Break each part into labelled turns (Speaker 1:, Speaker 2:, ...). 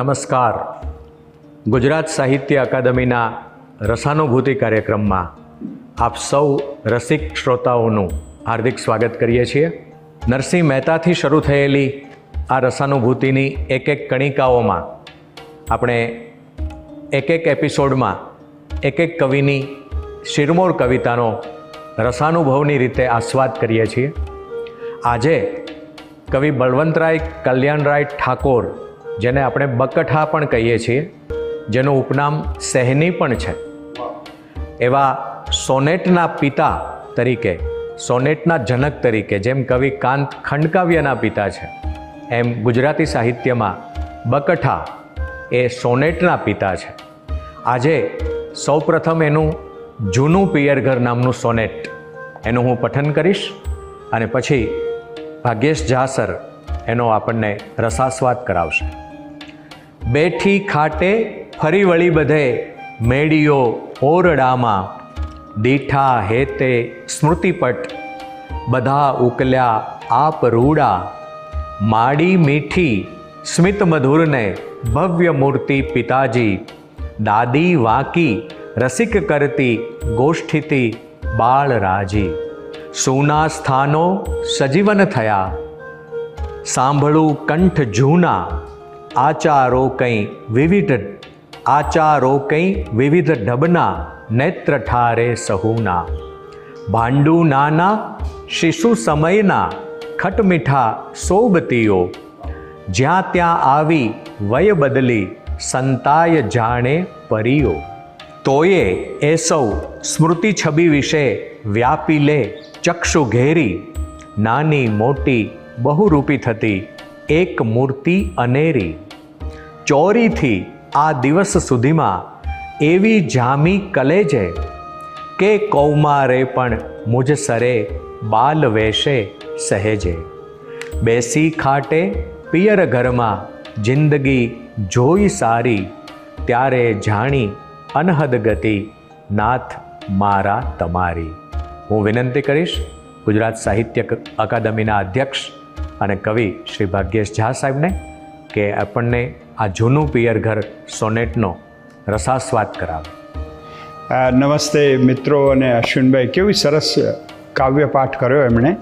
Speaker 1: નમસ્કાર. ગુજરાત સાહિત્ય અકાદમીના રસાનુભૂતિ કાર્યક્રમમાં આપ સૌ રસિક શ્રોતાઓનું હાર્દિક સ્વાગત કરીએ છીએ. નરસિંહ મહેતાથી શરૂ થયેલી આ રસાનુભૂતિની એક એક કણિકાઓમાં આપણે એક એક એપિસોડમાં એક એક કવિની શિરમોર કવિતાનો રસાનુભવની રીતે આસ્વાદ કરીએ છીએ. આજે કવિ બળવંતરાય કલ્યાણરાય ઠાકોર જેને આપણે બકઠા પણ કહીએ છીએ, જેનું ઉપનામ સહેની પણ છે. એવા સોનેટના પિતા તરીકે, સોનેટના જનક તરીકે, જેમ કવિ કાંત ખંડકાવ્યના પિતા છે, એમ ગુજરાતી સાહિત્યમાં બકઠા એ સોનેટના પિતા છે. આજે સૌપ્રથમ એનું જૂનું પિયરઘર નામનું સોનેટ. એનું હું પઠન કરીશ અને પછી ભાગ્યેશ જાસર એનો આપણને રસાસ્વાદ કરાવશે. બેઠી ખાટે ફરી વળી બધે મેડીઓ ઓરડામાં. દીઠા હેતે સ્મૃતિપટ બધા ઉકલ્યા આપ રૂડા. માડી મીઠી સ્મિત મધુરને ભવ્ય મૂર્તિ પિતાજી. દાદી વાંકી રસિક કરતી ગોષ્ઠિતી બાળરાજી સૂના સ્થાનો સજીવન થયા. સાંભળું કંઠ જૂના. આચારો કંઈ વિવિધ આચારો કંઈ વિવિધ ઢબના નેત્ર ઠારે સહુના. ભાંડુ નાના, શિશુ સમયના ખટમીઠા સોબતીઓ. જ્યાં ત્યાં આવી વય બદલી સંતાય જાણે પરીઓ. તોયે એ સૌ સ્મૃતિ છબી વિશે વ્યાપી લે ચક્ષુ ઘેરી. નાની મોટી બહુરૂપી થતી એક મૂર્તિ અનેરી. ચોરીથી આ દિવસ સુધીમાં એવી જામી કલેજે કે કૌમારે પણ મુજ સરે બાલ વેશે સહેજે. બેસી ખાટે પિયર ઘરમાં જિંદગી જોઈ સારી, ત્યારે જાણી અનહદ ગતિ નાથ મારા તમારી. હું વિનંતી કરીશ, ગુજરાત સાહિત્ય અકાદમીના અધ્યક્ષ અને કવિ શ્રી ભાગ્યેશ ઝા સાહેબને કે આપણને આ જૂનું પિયર ઘર સોનેટનો રસાસ્વાદ કરાવે.
Speaker 2: નમસ્તે મિત્રો અને અશ્વિનભાઈ, કેવી સરસ કાવ્ય પાઠ કર્યો એમણે.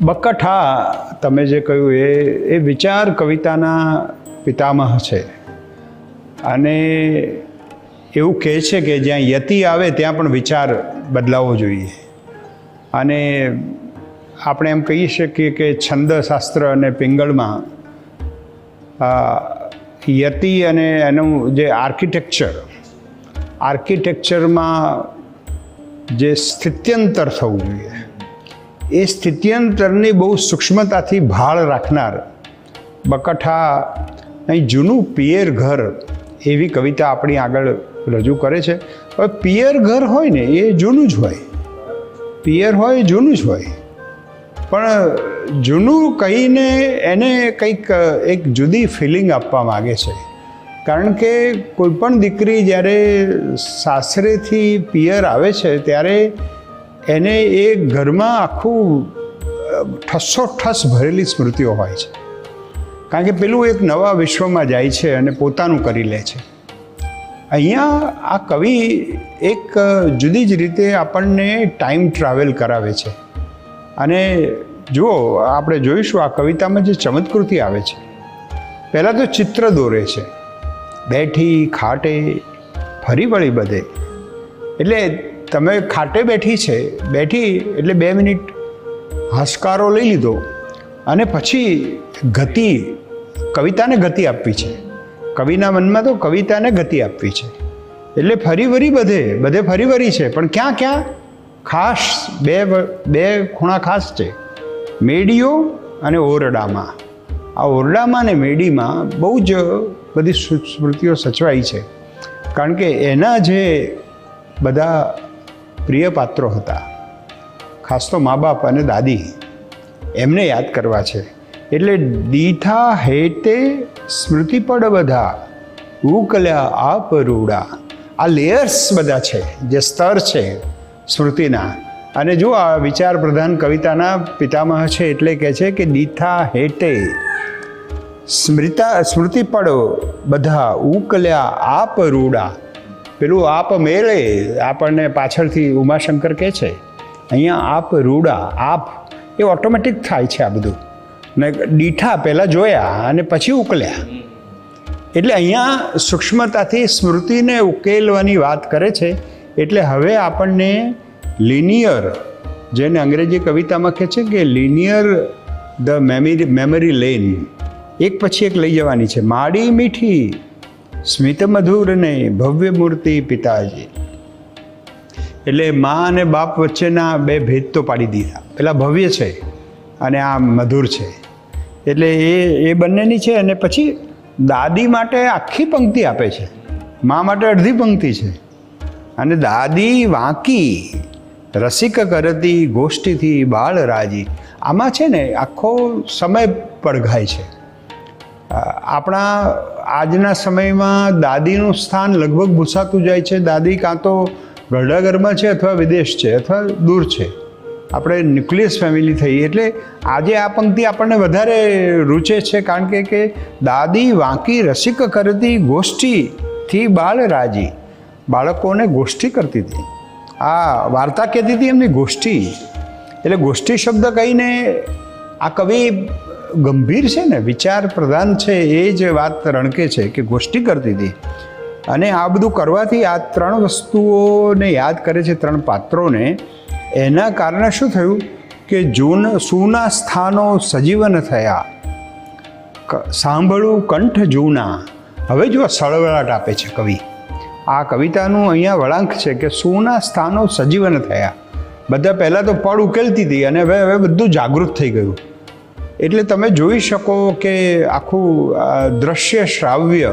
Speaker 2: બક્કટ બકઠા તમે જે કહ્યું એ એ વિચાર કવિતાના પિતામહ છે. અને એવું કહે છે કે જ્યાં યતિ આવે ત્યાં પણ વિચાર બદલાવવો જોઈએ. અને આપણે એમ કહી શકીએ કે છંદશાસ્ત્ર અને પિંગળમાં યતિ અને એનું જે આર્કિટેક્ચર, આર્કિટેક્ચરમાં જે સ્થિત્યંતર થવું જોઈએ. એ સ્થિત્યંતરની બહુ સૂક્ષ્મતાથી ભાળ રાખનાર બકઠા અહીં જૂનું પિયર ઘર એવી કવિતા આપણી આગળ રજૂ કરે છે. હવે પિયર ઘર હોય ને એ જૂનું જ હોય. પિયર હોય જૂનું જ હોય. પણ, જૂનું કહીને એને કંઈક, એક જુદી ફિલિંગ આપવા માગે છે. કારણ કે કોઈપણ દીકરી જ્યારે સાસરેથી પિયર આવે છે, ત્યારે એને એ ઘરમાં આખું ઠસ્સોઠસ ભરેલી સ્મૃતિઓ હોય છે. કારણ કે પેલું એક નવા વિશ્વમાં જાય છે અને પોતાનું કરી લે છે. અહીંયા આ કવિ એક જુદી જ રીતે આપણને ટાઈમ ટ્રાવેલ કરાવે છે. અને જુઓ, આપણે જોઈશું આ કવિતામાં જે ચમત્કૃતિ આવે છે. પહેલાં તો ચિત્ર દોરે છે. બેઠી, ખાટે, ફરી વળી બધે. એટલે તમે ખાટે બેઠી છે, બેઠી એટલે બે મિનિટ હસકારો લઈ લીધો અને પછી ગતિ, કવિતાને ગતિ આપવી છે. કવિના મનમાં તો કવિતાને ગતિ આપવી છે. એટલે ફરી વરી બધે બધે ફરી વરી છે. પણ ક્યાં ક્યાં? ખાસ બે બે ખૂણા ખાસ છે. મેડીઓ અને ઓરડામાં. આ ઓરડામાં ને મેડીમાં બહુ જ બધી સ્મૃતિઓ સચવાઈ છે. કારણ કે એના જે બધા પ્રિય પાત્રો હતા, ખાસ તો મા બાપ અને દાદી, એમને યાદ કરવા છે. એટલે દીઠા હેતે સ્મૃતિપડ બધા, ઉકલ્યા આપ રૂડા. આ લેયર્સ બધા છે, જે સ્તર છે સ્મૃતિના અને જો આ વિચાર પ્રધાન કવિતાના પિતામહ છે એટલે કહે છે કે દીથા હેટે સ્મૃતા, સ્મૃતિ પડો, બધા ઉકલ્યા આપ રૂડા. પેલું આપ મેળે આપણને પાછળથી ઉમાશંકર કહે છે, અહીંયા આપ રૂડા, આપ. એ ઓટોમેટિક થાય છે આ બધું. ને દીઠા પહેલાં જોયા અને પછી ઉકલ્યા. એટલે અહીંયા સૂક્ષ્મતાથી સ્મૃતિને ઉકેલવાની વાત કરે છે, એટલે હવે આપણને લિનિયર જેને અંગ્રેજી કવિતામાં કહે છે કે linear the memory memory lane એક પછી એક લઈ જવાની છે. માડી મીઠી, સ્મિત મધુર ને ભવ્ય મૂર્તિ પિતાજી. એટલે મા અને બાપ વચ્ચેના બે ભેદ તો પાડી દીધા. પેલા ભવ્ય છે અને આ મધુર છે. એટલે એ એ બંનેની છે અને પછી દાદી માટે આખી પંક્તિ આપે છે. મા માટે અડધી પંક્તિ છે. અને દાદી વાંકી. રસિક કરતી ગોષ્ઠીથી બાળ રાજી. આમાં છે ને આખો સમય પડઘાય છે. આપણા આજના સમયમાં દાદીનું સ્થાન લગભગ ભૂસાતું જાય છે. દાદી કાં તો ઘરડાઘરમાં છે અથવા વિદેશ છે અથવા દૂર છે. આપણે ન્યુક્લિયસ ફેમિલી થઈ એટલે આજે આ પંક્તિ આપણને વધારે રૂચે છે કારણ કે કે દાદી વાંકી રસિક કરતી ગોષ્ઠીથી બાળ રાજી. બાળકોને ગોષ્ઠી કરતી હતી. આ વાર્તા કહેતી હતી એમની ગોષ્ઠી. એટલે ગોષ્ઠી શબ્દ કહીને આ કવિ ગંભીર છે ને, વિચાર પ્રધાન છે, એ જ વાત રણકે છે કે ગોષ્ઠી કરતી હતી. અને આ બધું કરવાથી આ ત્રણ વસ્તુઓને યાદ કરે છે, ત્રણ પાત્રોને. એના કારણે શું થયું કે જૂન સૂના સ્થાનો સજીવન થયા. સાંભળું કંઠ જૂના. હવે જો સળવળાટ આપે છે કવિ. આ કવિતાનું અહીંયા વળાંક છે કે સુના સ્થાનો સજીવન થયા. બધા પહેલાં તો પળ ઉકેલતી હતી અને હવે હવે બધું જાગૃત થઈ ગયું. એટલે તમે જોઈ શકો કે આખું દ્રશ્ય શ્રાવ્ય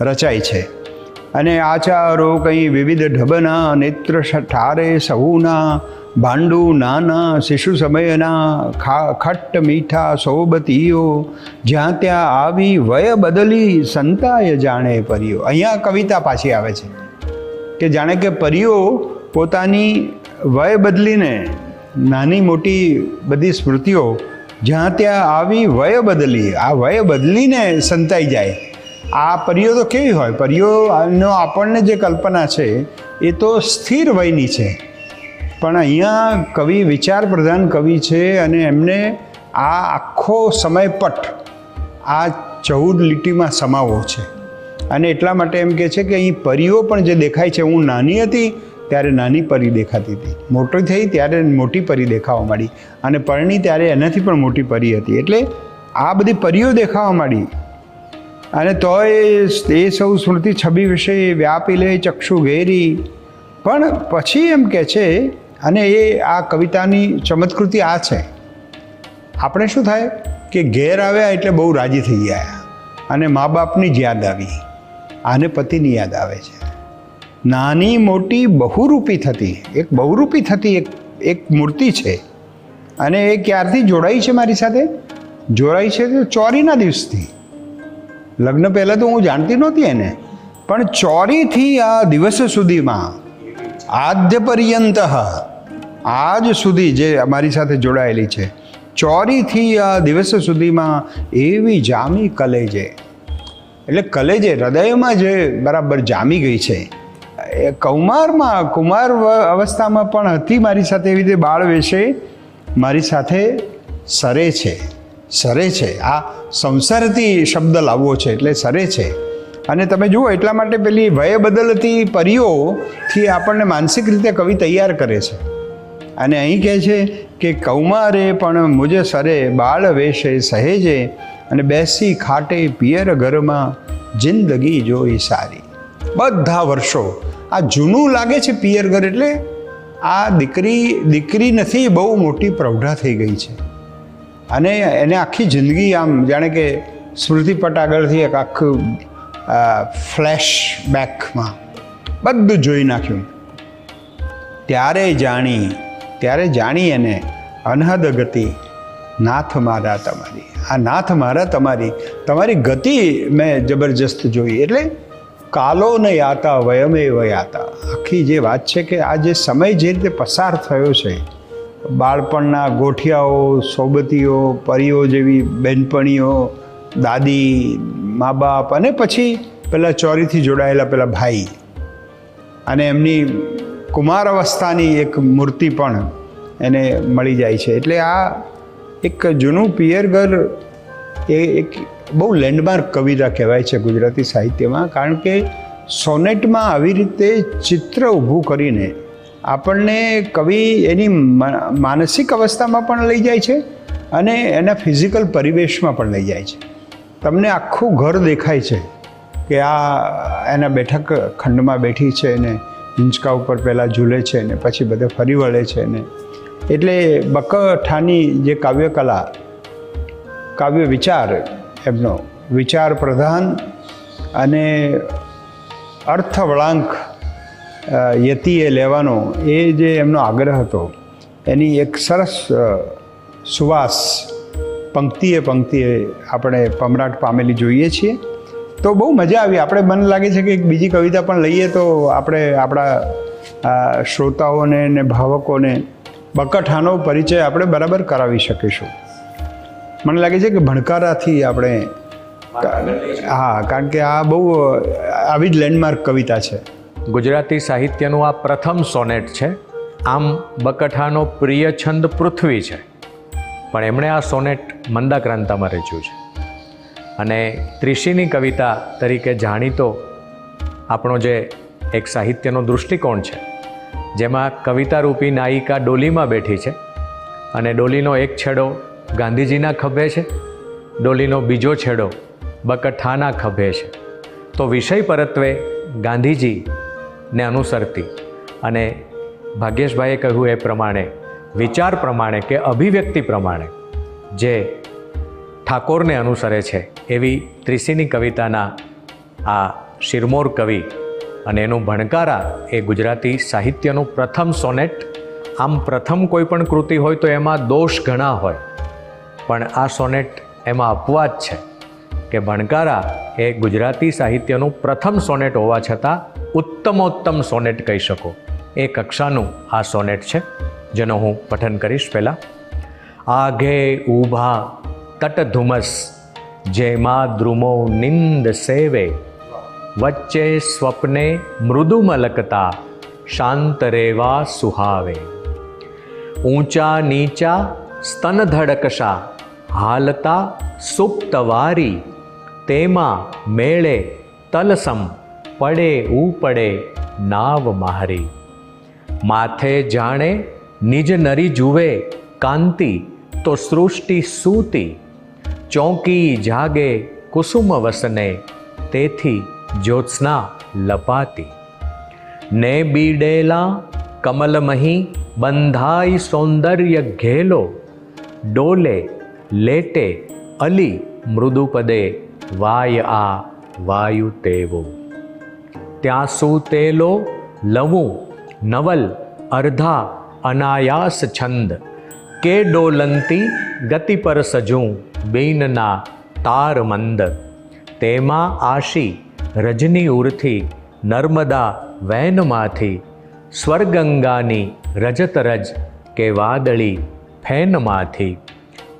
Speaker 2: રચાય છે. અને આચારો કંઈ વિવિધ ઢબના, નેત્ર ઠારે સહુના ભાંડુ નાના શિશુ સમયના ખા, ખટ્ટ મીઠા સોબતીઓ, જ્યાં ત્યાં આવી વય બદલી સંતાય જાણે પરીઓ અહીંયા કવિતા પાછી આવે છે, કે જાણે કે પરીઓ પોતાની વય બદલીને નાની મોટી બધી સ્મૃતિઓ, જ્યાં ત્યાં આવી વય બદલી, આ વય બદલીને સંતાઈ જાય. આ પરીઓ તો કેવી હોય? પરીઓનો આપણને જે કલ્પના છે, એ તો સ્થિર વયની છે. પણ અહીંયા કવિ વિચાર પ્રધાન કવિ છે અને એમને આ આખો સમયપટ આ ચૌદ લીટીમાં સમાવો છે. અને એટલા માટે એમ કહે છે કે અહીં પરીઓ પણ જે દેખાય છે, હું નાની હતી ત્યારે નાની પરી દેખાતી હતી. મોટી થઈ ત્યારે મોટી પરી દેખાવા માંડી. અને પરણી ત્યારે એનાથી પણ મોટી પરી હતી. એટલે આ બધી પરીઓ દેખાવા માંડી. અને તોય એ સૌ સ્મૃતિ છબી વિશે વ્યાપી લે, ચક્ષુ ઘેરી. પણ પછી એમ કહે છે અને એ આ કવિતાની ચમત્કૃતિ આ છે. આપણે શું થાય કે ઘેર આવ્યા એટલે બહુ રાજી થઈ ગયા અને મા બાપની જ યાદ આવી. આને પતિની યાદ આવે છે. નાની મોટી બહુરૂપી થતી, એક બહુરૂપી થતી એક એક મૂર્તિ છે. અને એ ક્યારથી જોડાઈ છે મારી સાથે? જોડાઈ છે તો ચોરીના દિવસથી. લગ્ન પહેલાં તો હું જાણતી નહોતી એને, પણ ચોરીથી આ દિવસ સુધીમાં આદ્ય પર્યંત આજ સુધી જે અમારી સાથે જોડાયેલી છે, ચોરીથી આ દિવસ સુધીમાં એવી જામી કલેજે, એટલે કલેજે હૃદયમાં જે બરાબર જામી ગઈ છે, એ કૌમારમાં, કુમાર અવસ્થામાં પણ હતી મારી સાથે એવી રીતે બાળ વેશે, મારી સાથે સરે છે સરે છે, આ સંસારથી શબ્દ લાવવો છે એટલે સરે છે. અને તમે જુઓ એટલા માટે પેલી વય બદલતી પરીઓથી આપણને માનસિક રીતે કવિ તૈયાર કરે છે. અને અહીં કહે છે કે કૌમારે પણ મુજે સરે બાળ વેશે સહેજે અને બેસી ખાટે પિયર ઘરમાં જિંદગી જોઈ સારી. બધા વર્ષો આ જૂનું લાગે છે પિયર ઘર એટલે આ દીકરી દીકરી નથી, બહુ મોટી પ્રૌઢા થઈ ગઈ છે. અને એને આખી જિંદગી આમ જાણે કે સ્મૃતિપટ આગળથી એક આખું ફ્લેશ બેકમાં બધું જોઈ નાખ્યું. ત્યારે જાણી ત્યારે જાણી એને અનહદ ગતિ. નાથ મારા તમારી. આ નાથ મારા તમારી. તમારી ગતિ મેં જબરજસ્ત જોઈ. એટલે કાલો ને યાતા, વયમે વયાતા. આખી જે વાત છે કે આ જે સમય જે રીતે પસાર થયો છે, બાળપણના ગોઠિયાઓ, સોબતીઓ, પરીઓ જેવી બહેનપણીઓ દાદી, મા બાપ અને પછી પેલા ચોરીથી જોડાયેલા પેલા ભાઈ. અને એમની કુમાર અવસ્થાની એક મૂર્તિ પણ એને મળી જાય છે. એટલે આ એક જૂનું પિયરગર એ એક બહુ લેન્ડમાર્ક કવિતા કહેવાય છે ગુજરાતી સાહિત્યમાં, કારણ કે સોનેટમાં આવી રીતે ચિત્ર ઊભું કરીને આપણને કવિ એની માનસિક અવસ્થામાં પણ લઈ જાય છે અને એના ફિઝિકલ પરિવેશમાં પણ લઈ જાય છે. તમને આખું ઘર દેખાય છે કે આ, એના બેઠક ખંડમાં બેઠી છે ને હિંચકા ઉપર પહેલાં ઝૂલે છે ને પછી બધે ફરી વળે છે ને. એટલે બકઠાની જે કાવ્યકલા, કાવ્ય વિચાર, એમનો વિચાર પ્રધાન અને અર્થવળાંક યતિએ લેવાનો એ જે એમનો આગ્રહ હતો, એની એક સરસ સુવાસ, પંક્તિએ પંક્તિએ આપણે પમરાટ પામેલી જોઈએ છીએ. તો બહુ મજા આવી. આપણે મને લાગે છે કે એક બીજી કવિતા પણ લઈએ તો આપણે આપણા શ્રોતાઓને ને ભાવકોને બકઠાનો પરિચય આપણે બરાબર કરાવી શકીશું. મને લાગે છે કે ભણકારાથી આપણે હા કારણ કે આ બહુ આવી જ લેન્ડમાર્ક કવિતા છે.
Speaker 1: ગુજરાતી સાહિત્યનું આ પ્રથમ સોનેટ છે. આમ બકઠાનો પ્રિય છંદ પૃથ્વી છે. પણ એમણે આ સોનેટ મંદાક્રાંતામાં રચ્યું છે. અને ત્રિશીની કવિતા તરીકે જાણીતો આપણો જે એક સાહિત્યનો દૃષ્ટિકોણ છે, જેમાં કવિતારૂપી નાયિકા ડોલીમાં બેઠી છે અને ડોલીનો એક છેડો ગાંધીજીના ખભે છે, ડોલીનો બીજો છેડો બકઠાના ખભે છે. તો વિષય પરત્વે ગાંધીજીને અનુસરતી અને ભાગ્યેશભાઈએ કહ્યું એ પ્રમાણે, વિચાર પ્રમાણે કે અભિવ્યક્તિ પ્રમાણે, જે ઠાકોરને અનુસરે છે. એવી ત્રિસીની કવિતાના આ શિરમોર કવિ અને એનું ભણકારા એ ગુજરાતી સાહિત્યનું પ્રથમ સોનેટ. આમ પ્રથમ કોઈ પણ કૃતિ હોય તો એમાં દોષ ઘણા હોય. પણ આ સોનેટ એમાં અપવાદ છે કે ભણકારા એ ગુજરાતી સાહિત્યનું પ્રથમ સોનેટ હોવા છતાં ઉત્તમોત્તમ સોનેટ કહી શકો. એ કક્ષાનું આ સોનેટ છે, જેનો હું પઠન કરીશ પહેલાં. આઘે ઊભા તટધુમસ જેમાં દ્રુમો નિંદ સેવે વચ્ચે સ્વપ્ને મૃદુ મલકતા શાંત રેવા સુહાવે ઊંચા નીચા સ્તન ધડકશા હાલતા સુપ્તવારી તેમાં મેળે તલસમ પડે ઉપડે નાવ મારી માથે જાણે નિજ નરી જુએ કાંતિ તો સૃષ્ટિ સૂતી ચોંકી જાગે કુસુમ વસને, તેથી જ્યોત્સના લપાતી ને બીડેલા કમલમહી બંધાઈ સૌંદર્ય ઘેલો, ડોલે લેટે અલી મૃદુપદે વાય આ વાયુ તેવો. ત્યાં સુતેલો લવું નવલ અર્ધા અનાયાસ છંદ, કે ડોલંતી ગતિ પર સજું બેનના તાર મંદ. તેમાં આશી રજની ઉરથી નર્મદા વૈનમાંથી સ્વર્ગંગાની રજતરજ કે વાદળી ફેનમાંથી.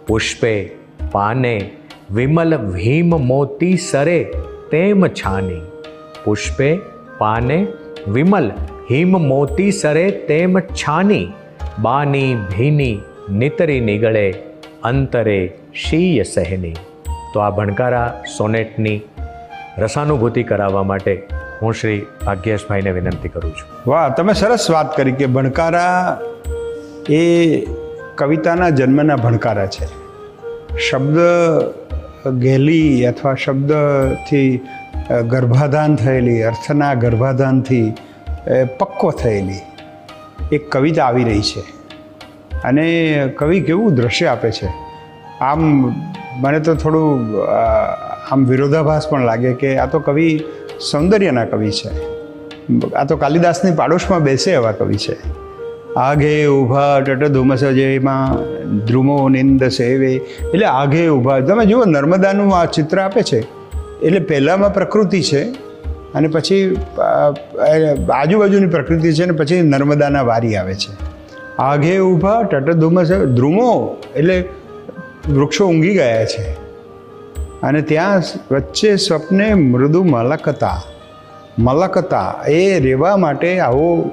Speaker 1: પુષ્પે પાને વિમલ ભીમ મોતી સરે તેમ છાની. પુષ્પે પાને વિમલ હિમ મોતી સરે તેમ છાની. બાની ભીની નિતરી નિગળે અંતરે શીય સહેની. તો આ ભણકારા સોનેટની રસાનુભૂતિ કરાવવા માટે હું શ્રી ભાગ્યેશભાઈને વિનંતી કરું છું.
Speaker 2: વાહ, તમે સરસ વાત કરી કે ભણકારા એ કવિતાના જન્મના ભણકારા છે. શબ્દ ગેલી અથવા શબ્દથી ગર્ભાધાન થયેલી, અર્થના ગર્ભાધાનથી પક્વ થયેલી એક કવિતા આવી રહી છે. અને કવિ કેવું દ્રશ્ય આપે છે. આમ મને તો થોડું આમ વિરોધાભાસ પણ લાગે કે આ તો કવિ સૌંદર્યના કવિ છે. આ તો કાલિદાસની પાડોશમાં બેસે એવા કવિ છે. આઘે ઊભા ટટ ધુમસ જેમાં ધ્રુમો નિંદ સેવે. એટલે આઘે ઊભા તમે જુઓ નર્મદાનું આ ચિત્ર આપે છે. એટલે પહેલાંમાં પ્રકૃતિ છે અને પછી આજુબાજુની પ્રકૃતિ છે અને પછી નર્મદાના વારી આવે છે. આઘે ઊભા ટટ ધુમસ ધ્રુમો, એટલે વૃક્ષો ઊંઘી ગયા છે. અને ત્યાં વચ્ચે સ્વપ્ને મૃદુ મલકતા મલકતા. એ રહેવા માટે આવો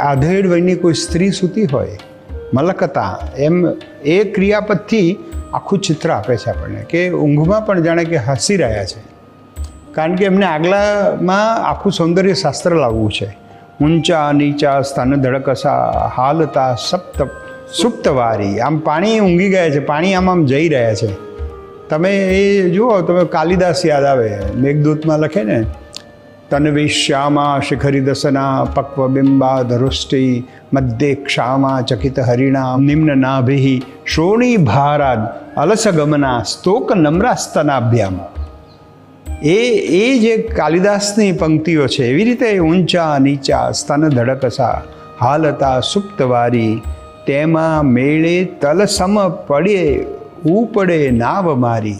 Speaker 2: આધેડ વયની કોઈ સ્ત્રી સૂતી હોય. મલકતા. એમ એ ક્રિયાપદથી આખું ચિત્ર આપે છે આપણને, કે ઊંઘમાં પણ જાણે કે હસી રહ્યા છે. કારણ કે એમને આગલામાં આખું સૌંદર્ય શાસ્ત્ર લાવવું છે. ઊંચા નીચા સ્તન ધડકસા, હાલતા સપ્ત સુપ્તવારી. આમ પાણી ઊંઘી ગયા છે, પાણી આમ આમ જઈ રહ્યા છે. તમે એ જુઓ, તમે કાલિદાસ યાદ આવે, મેઘદૂતમાં લખે ને, તન્વી શ્યામા શિખરી દસના પક્વ બિંબા ધરુષ્ટિ, મધ્યે ક્ષામા ચકિત હરિણા, નિમ્ન નાભિ શ્રોણી ભારાદ અલસગમના સ્તોક નમ્રાસ્તનાભ્યામ. એ એ જે કાલિદાસની પંક્તિઓ છે, એવી રીતે ઊંચા, નીચા, સ્તન ધડકસા, હાલતા, સુપ્તવારી, તેમાં મેળે તલસમ પડે ઉપડે નાવ મારી.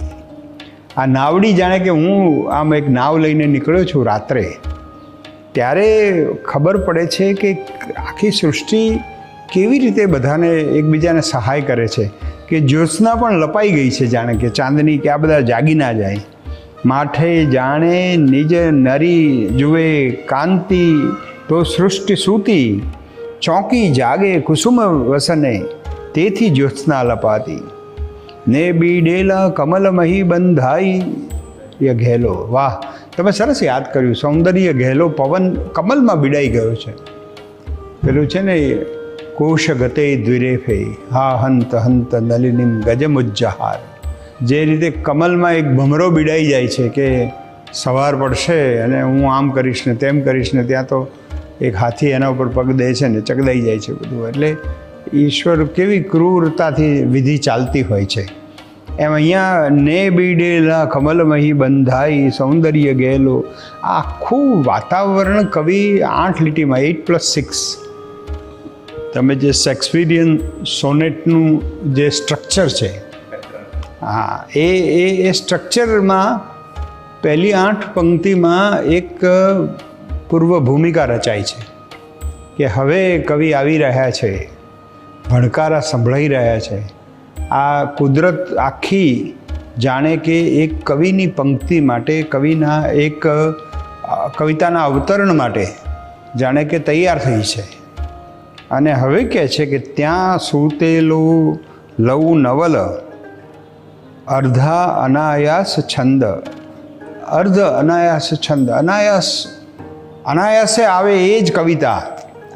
Speaker 2: આ નાવડી જાણે કે હું આમ એક નાવ લઈને નીકળ્યો છું રાત્રે. ત્યારે ખબર પડે છે કે આખી સૃષ્ટિ કેવી રીતે બધાને એકબીજાને સહાય કરે છે, કે જ્યોત્સના પણ લપાઈ ગઈ છે જાણે કે, ચાંદની કે આ બધા જાગી ના જાય. માઠે જાણે નિજ નરી જુએ કાંતિ તો સૃષ્ટિ સૂતી, ચોંકી જાગે કુસુમ વસને, તેથી જ્યોત્સના લપાતી. ને બીડેલા કમલમહી બંધાઈ, ય ઘેલો. વાહ, તમે સરસ યાદ કર્યું. સૌંદર્ય ઘેલો પવન કમલમાં બિડાઈ ગયો છે. પેલું છે ને કોશ ગતે દ્વિરેફે, હા હંત હંત નલિનીમ ગજમુજ્જહાર. જે રીતે કમલમાં એક ભમરો બીડાઈ જાય છે કે સવાર પડશે અને હું આમ કરીશ ને તેમ કરીશ ને ત્યાં તો એક હાથી એના ઉપર પગ દે છે ને ચકદાઈ જાય છે બધું. એટલે ઈશ્વર કેવી ક્રૂરતાથી વિધિ ચાલતી હોય છે. એમ અહીંયા ને બીડેલા કમલમહી બંધાઈ સૌંદર્ય ગયેલો આખું વાતાવરણ કવિ આઠ લીટીમાં એઇટ પ્લસ સિક્સ તમે જે શેક્સપિરિયન સોનેટનું જે સ્ટ્રક્ચર છે હા, એ એ એ સ્ટ્રક્ચરમાં પહેલી આઠ પંક્તિમાં એક પૂર્વ ભૂમિકા રચાય છે કે હવે કવિ આવી રહ્યા છે, ભણકારા સંભળાઈ રહ્યા છે. આ કુદરત આખી જાણે કે એક કવિની પંક્તિ માટે, કવિના એક કવિતાના અવતરણ માટે જાણે કે તૈયાર થઈ છે. અને હવે કહે છે કે ત્યાં સૂતેલું લવું નવલ અર્ધા અનાયાસ છંદ. અર્ધ અનાયાસ છંદ. અનાયાસ, અનાયાસે આવે એ જ કવિતા.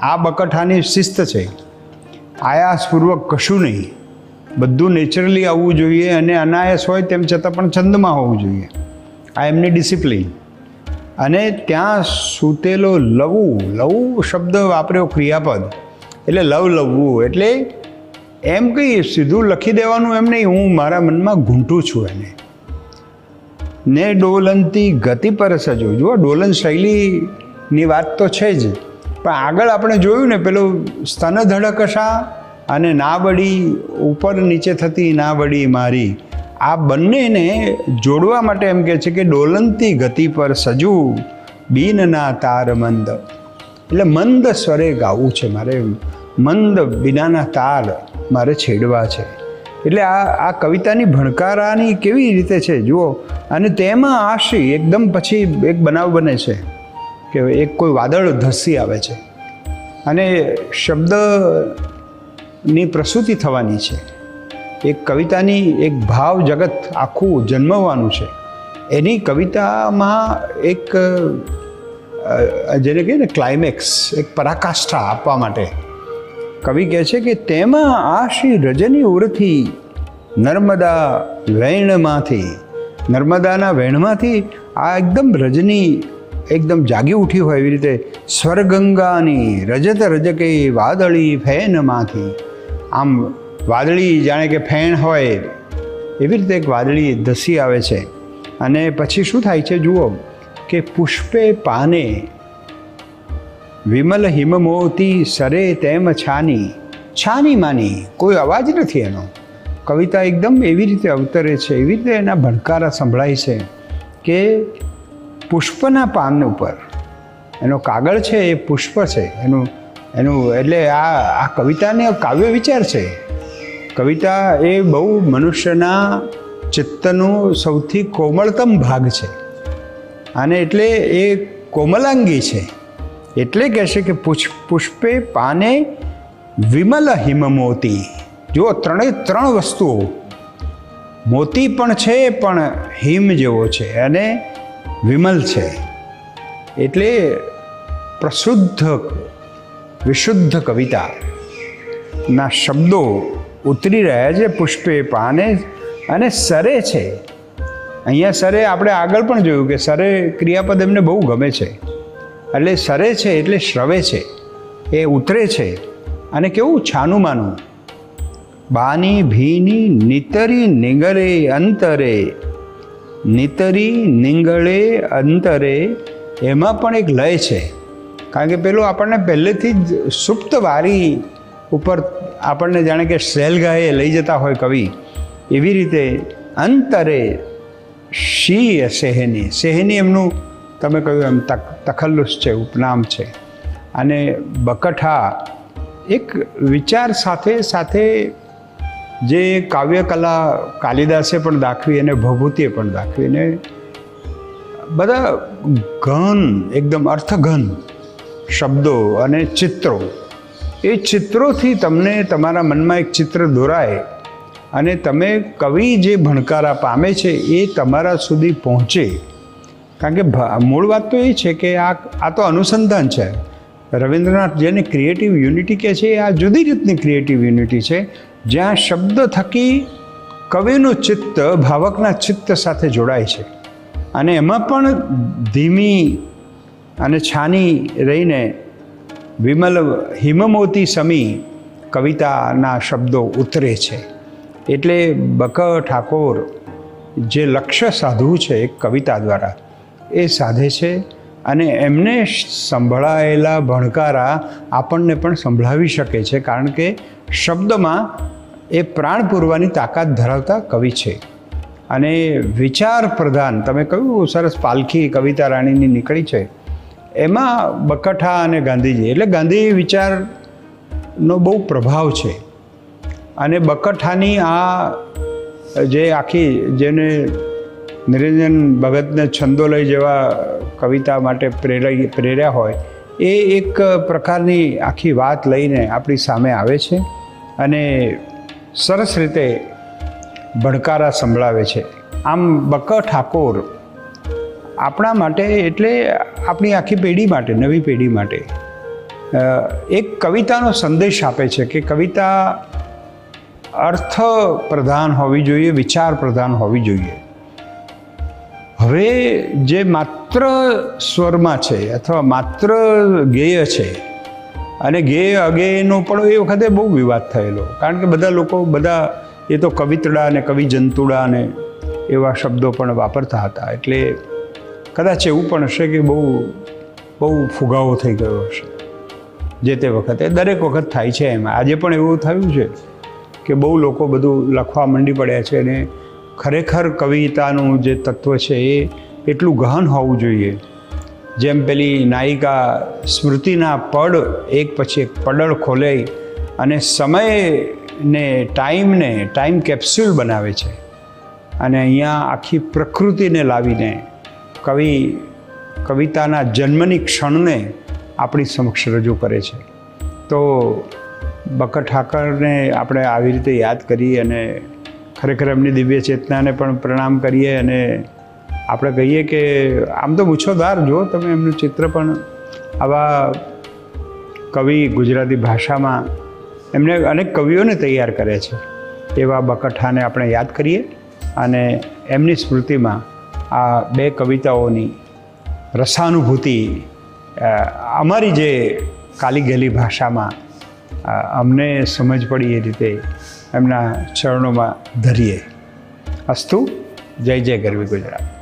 Speaker 2: આ બકઠાની શિસ્ત છે. આયાસપૂર્વક કશું નહીં. બધું નેચરલી આવવું જોઈએ અને અનાયાસ હોય તેમ છતાં પણ છંદમાં હોવું જોઈએ. આ એમની ડિસિપ્લિન અને ત્યાં સૂતેલો લવું લવું શબ્દ વાપર્યો ક્રિયાપદ. એટલે લવ લવવું. એટલે એમ કંઈ સીધું લખી દેવાનું એમ નહીં, હું મારા મનમાં ઘૂંટું છું એને. ને ડોલનતી ગતિ પર સજો જુઓ, ડોલન શૈલીની વાત તો છે જ. પણ આગળ આપણે જોયું ને, પેલું સ્તન ધડકશા અને નાબડી ઉપર નીચે થતી નાબડી મારી. આ બંનેને જોડવા માટે એમ કહે છે કે ડોલનતી ગતિ પર સજું બીનના તાર મંદ. એટલે મંદ સ્વરે ગાવું છે મારે મંદ બીનાના તાર. મારે છેડવા છે. એટલે આ આ કવિતાની ભણકારાની કેવી રીતે છે? જુઓ. અને તેમાં આશી એકદમ પછી એક બનાવ બને છે કે એક કોઈ વાદળ ધસી આવે છે. અને શબ્દની પ્રસૂતિ થવાની છે. એક કવિતાની એક ભાવ જગત આખું જન્મવાનું છે. એની કવિતામાં એક જેને કહીએ ને ક્લાઇમેક્સ એક પરાકાષ્ઠા આપવા માટે કવિ કહે છે કે તેમાં આ શ્રી રજની ઉરથી નર્મદા વૈણમાંથી, નર્મદાના વહેણમાંથી આ એકદમ રજની એકદમ જાગી ઉઠી હોય એવી રીતે સ્વરગંગાની રજત રજકે વાદળી ફેનમાંથી. આમ વાદળી જાણે કે ફેણ હોય એવી રીતે એક વાદળી ધસી આવે છે. અને પછી શું થાય છે જુઓ કે પુષ્પે પાને વિમલ હિમમોતી સરે તેમ છાની. છાની માની, કોઈ અવાજ નથી એનો. કવિતા એકદમ એવી રીતે અવતરે છે, એવી રીતે એના ભણકારા સંભળાય છે કે પુષ્પના પાન ઉપર. એનો કાગળ છે, એ પુષ્પ છે, એનું એનું, એટલે આ આ કવિતાને કાવ્ય વિચાર છે. કવિતા એ બહુ મનુષ્યના ચિત્તનો સૌથી કોમળતમ ભાગ છે. અને એટલે એ કોમલાંગી છે. એટલે કહે છે કે પુષ્પ પાને વિમલ હિમ મોતી. જુઓ ત્રણે ત્રણ વસ્તુઓ. મોતી પણ છે, પણ હિમ જેવો છે અને વિમલ છે. એટલે પ્રશુદ્ધ વિશુદ્ધ કવિતા. ના શબ્દો ઉતરી રહ્યા છે, પુષ્પે પાને અને સરે છે. અહીંયા સરે આપણે આગળ પણ જોયું કે સરે ક્રિયાપદ એમને બહુ ગમે છે. એટલે સરે છે એટલે શ્રવે છે. એ ઉતરે છે. અને કેવું? છાનું માનું બાની ભીની નિતરી નિંગળે અંતરે. નિતરી નિંગળે અંતરે. એમાં પણ એક લય છે. કારણ કે પેલું આપણને પહેલેથી જ સુપ્ત વારી ઉપર આપણને જાણે કે સેલગાએ લઈ જતા હોય કવિ. એવી રીતે અંતરે શી સેહની સેહની એમનું તમે કહ્યું એમ, તક, તખલ્લુસ છે, ઉપનામ છે. અને બકઠા એક વિચાર સાથે સાથે જે કાવ્યકલા કાલિદાસે પણ દાખવી અને ભભૂતિએ પણ દાખવી. અને બધા ઘન, એકદમ અર્થઘન શબ્દો અને ચિત્રો, એ ચિત્રોથી તમને તમારા મનમાં એક ચિત્ર દોરાય અને તમે કવિ જે ભણકારા પામે છે, એ તમારા સુધી પહોંચે. કારણ કે મૂળ વાત તો એ છે કે આ આ તો અનુસંધાન છે. રવિન્દ્રનાથ જેને ક્રિએટિવ યુનિટી કહે છે, એ આ જુદી રીતની ક્રિએટિવ યુનિટી છે, જ્યાં શબ્દ થકી કવિનું ચિત્ત ભાવકના ચિત્ત સાથે જોડાય છે. અને એમાં પણ ધીમી અને છાની રહીને વિમલ હિમમોતી સમી કવિતાના શબ્દો ઉતરે છે. એટલે બક ઠાકોર જે લક્ષ્ય સાધવું છે કવિતા દ્વારા એ સાધે છે અને એમને સંભળાયેલા ભણકારા આપણને પણ સંભળાવી શકે છે કારણ કે શબ્દમાં એ પ્રાણ પૂરવાની તાકાત ધરાવતા કવિ છે. અને વિચાર પ્રધાન, તમે કહ્યું સરસ પાલખી કવિતા રાણીની નીકળી છે? એમાં બકઠા અને ગાંધીજી, એટલે ગાંધી વિચારનો બહુ પ્રભાવ છે. અને બકઠાની આ જે આખી જેને નિરંજન ભગતને છંદોલય જેવા કવિતા માટે પ્રેરાઈ પ્રેર્યા હોય, એ એક પ્રકારની આખી વાત લઈને આપણી સામે આવે છે અને સરસ રીતે ભણકારા સંભળાવે છે. આમ બક ઠાકોર આપણા માટે એટલે આપણી આખી પેઢી માટે, નવી પેઢી માટે એક કવિતાનો સંદેશ આપે છે કે કવિતા અર્થ પ્રધાન હોવી જોઈએ વિચાર પ્રધાન હોવી જોઈએ. હવે જે માત્ર સ્વરમાં છે અથવા માત્ર ગેય છે, અને ગેય અગેયનો પણ એ વખતે બહુ વિવાદ થયેલો. કારણ કે બધા લોકો, બધા એ તો કવિતડા અને કવિ જંતુડા અને એવા શબ્દો પણ વાપરતા હતા. એટલે કદાચ એવું પણ હશે કે બહુ બહુ ફુગાવો થઈ ગયો હશે જે તે વખતે. દરેક વખત થાય છે એમ. આજે પણ એવું થયું છે કે બહુ લોકો બધું લખવા માંડી પડ્યા છે અને ખરેખર કવિતાનું જે તત્વ છે એ એટલું ગહન હોવું જોઈએ. જેમ પેલી નાયિકા સ્મૃતિના પડ એક પછી એક પડળ ખોલે અને સમયને, ટાઈમને, ટાઈમ કેપ્સ્યુલ બનાવે છે. અને અહીંયા આખી પ્રકૃતિને લાવીને કવિ, કવિતાના જન્મની ક્ષણને આપણી સમક્ષ રજૂ કરે છે. તો બકર ઠાકરને આપણે આવી રીતે યાદ કરી અને ખરેખર એમની દિવ્ય ચેતનાને પણ પ્રણામ કરીએ અને આપણે કહીએ કે આમ તો મૂછોદાર જો તમે એમનું ચિત્ર પણ આવા કવિ ગુજરાતી ભાષામાં એમને અનેક કવિઓને તૈયાર કરે છે. એવા બકઠાને આપણે યાદ કરીએ અને એમની સ્મૃતિમાં આ બે કવિતાઓની રસાનુભૂતિ અમારી જે કાલી ગેલી ભાષામાં અમને સમજ પડી એ રીતે એમના ચરણોમાં ધરીએ. અસ્તુ જય જય ગરવી ગુજરાત.